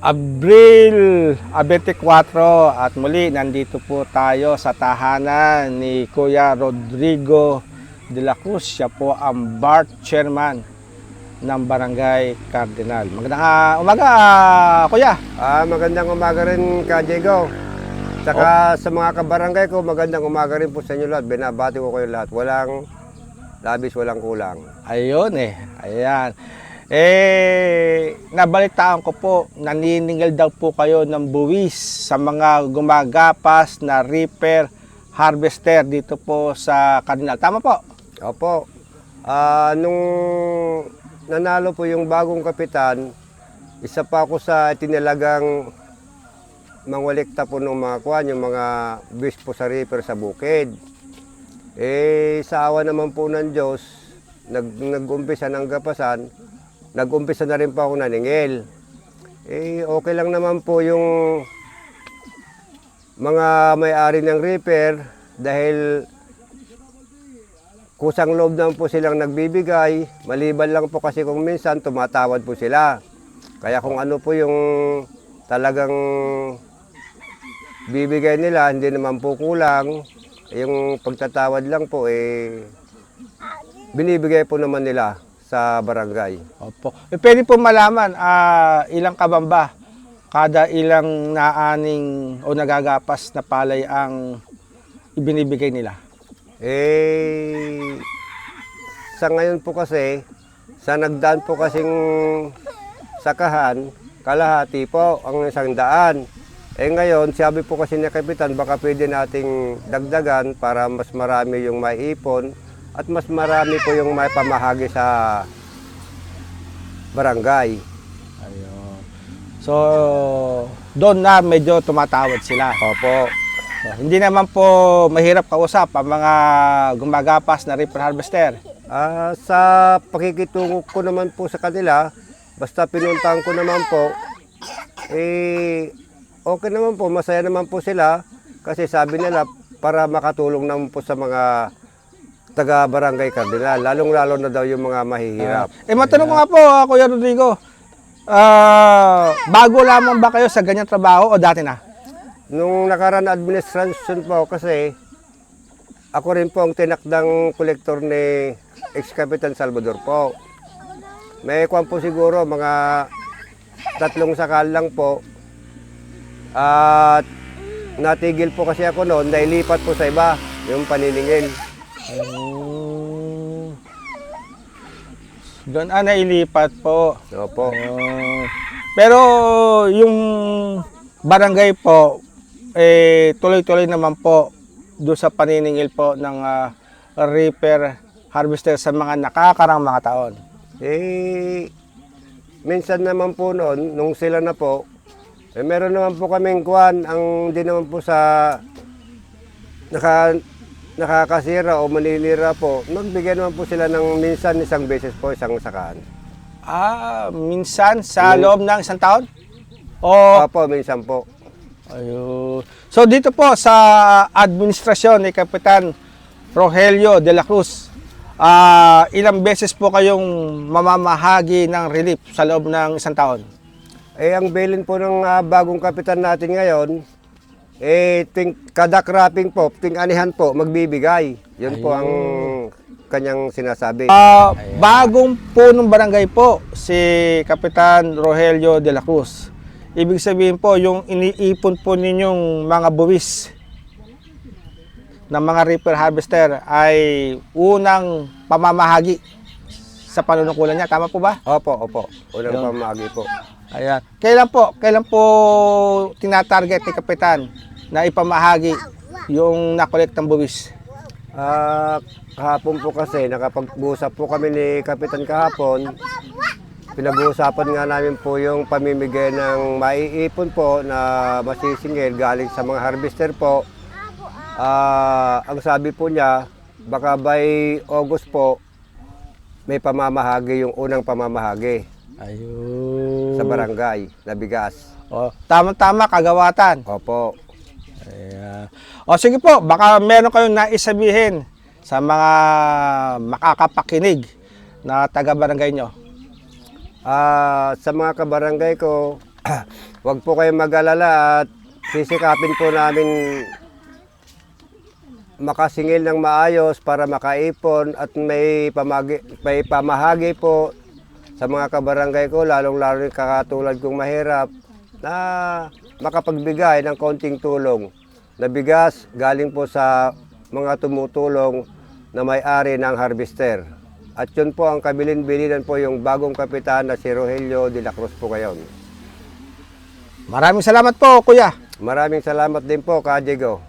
Abril 24 at muli nandito po tayo sa tahanan ni Kuya Rodrigo de la Cruz. Siya po ang BART chairman ng Barangay Cardinal. Magandang ah, umaga, ah, Kuya. Ah, magandang umaga rin ka, Diego. Saka sa mga kabarangay ko, magandang umaga rin po sa inyo lahat. Binabati ko kayo lahat. Walang labis, walang kulang. Ayun eh. Ayan. Eh, nabalitaan ko po, naniningil daw po kayo ng buwis sa mga gumagapas na reaper harvester dito po sa Cardinal. Tama po? Opo. Ah, nung nanalo po yung bagong kapitan, isa pa ako sa tinalagang mangulikta po ng mga kwan, yung mga bis po sa reaper sa bukid. Eh, sa awa naman po ng Diyos, nag, nag-umpisa ng gapasan, nag-umpisa na rin po ako naningil. Eh, okay lang naman po yung mga may-ari ng reaper dahil kusang loob naman po silang nagbibigay, maliban lang po kasi kung minsan tumatawad po sila. Kaya kung ano po yung talagang bibigay nila, hindi naman po kulang. Yung pagtatawad lang po, eh, binibigay po naman nila sa barangay. Opo. Eh, pwede po malaman ah, ilang kabamba kada ilang naaning o nagagapas na palay ang ibinibigay nila. Eh, sa ngayon po kasi, sa nagdaan po kasing sakahan, kalahati po ang isang daan. Eh ngayon, sabi po kasi ni Kapitan, baka pwede nating dagdagan para mas marami yung maipon at mas marami po yung may pamahagi sa barangay. Ayun. So, doon na medyo tumatawad sila. Opo. So, hindi naman po mahirap kausap ang mga gumagapas na reaper harvester. Ah, sa pakikitungo ko naman po sa kanila, basta pinuntahan ko naman po, eh, okay naman po, masaya naman po sila. Kasi sabi nila, para makatulong naman po sa mga taga Barangay Cardinal, lalong-lalo na daw yung mga mahihirap. Eh, matanong ko nga po, ah, Kuya Rodrigo, ah, bago lamang ba kayo sa ganyang trabaho o dati na? Nung nakaraan na administration po kasi, ako rin po ang tinakdang kolektor ni ex-Kapitan Salvador po. May kwan po siguro, mga tatlong sakal lang po. At natigil po kasi ako noon, nailipat po sa iba, yung paniningil. Hmm. Doon ah, nailipat po. Opo. Ayun. Pero yung barangay po, eh, tuloy-tuloy naman po doon sa paniningil po ng ah, reaper harvester sa mga nakakarang mga taon. Eh, minsan naman po noon, nung sila na po, eh, meron naman po kaming kwan, ang di naman po sa naka, nakakasira o maninira po, nagbigay naman po sila ng minsan isang beses po, isang sakaan. Ah, minsan sa Mm. loob ng isang taon? O, Opo, minsan po. ayun. So dito po sa administrasyon ni Kapitan Rogelio de la Cruz, ah, ilang beses po kayong mamamahagi ng relief sa loob ng isang taon? Eh, ang bilin po ng ah, bagong kapitan natin ngayon, eh, ting, kada cropping po, ting anihan po, magbibigay. Yun po ang kanyang sinasabi. Ah, bagong punong barangay po si Kapitan Rogelio de la Cruz. Ibig sabihin po, yung iniipon po ninyong mga buwis ng mga reaper harvester ay unang pamamahagi sa panunungkulan niya. Tama po ba? Opo, opo. Unang Yun. pamagi po. Ayan. Kailan po, kailan po tinatarget ni Kapitan na ipamahagi yung nakolektang buwis? Ah, kahapon po kasi nakapag-usap po kami ni Kapitan kahapon. Pinag-uusapan nga namin po yung pamimigay ng maiipon po na masisingil galing sa mga harvester po. Ah, ang sabi po niya, baka by August po may pamamahagi yung unang pamamahagi Ayun. sa barangay na bigas. Oh, tama-tama kagawatan. Opo. Ayan. O sige po, baka meron kayong naisabihin sa mga makakapakinig na taga-barangay nyo. Ah, sa mga kabarangay ko, wag po kayong mag-alala at sisikapin po namin makasingil ng maayos para makaipon at may, pamagi, may pamahagi po sa mga kabarangay ko, lalong-lalo yung kakatulad kong mahirap, na makapagbigay ng konting tulong na bigas galing po sa mga tumutulong na may-ari ng harvester. At yun po ang kabilin-bilinan po yung bagong kapitan na si Rogelio de la Cruz po ngayon. Maraming salamat po, kuya. Maraming salamat din po, Ka Diego.